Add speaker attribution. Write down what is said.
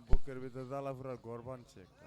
Speaker 1: বুকের ভিতরে জ্বালা ফুরার ঘর বানছে একটা।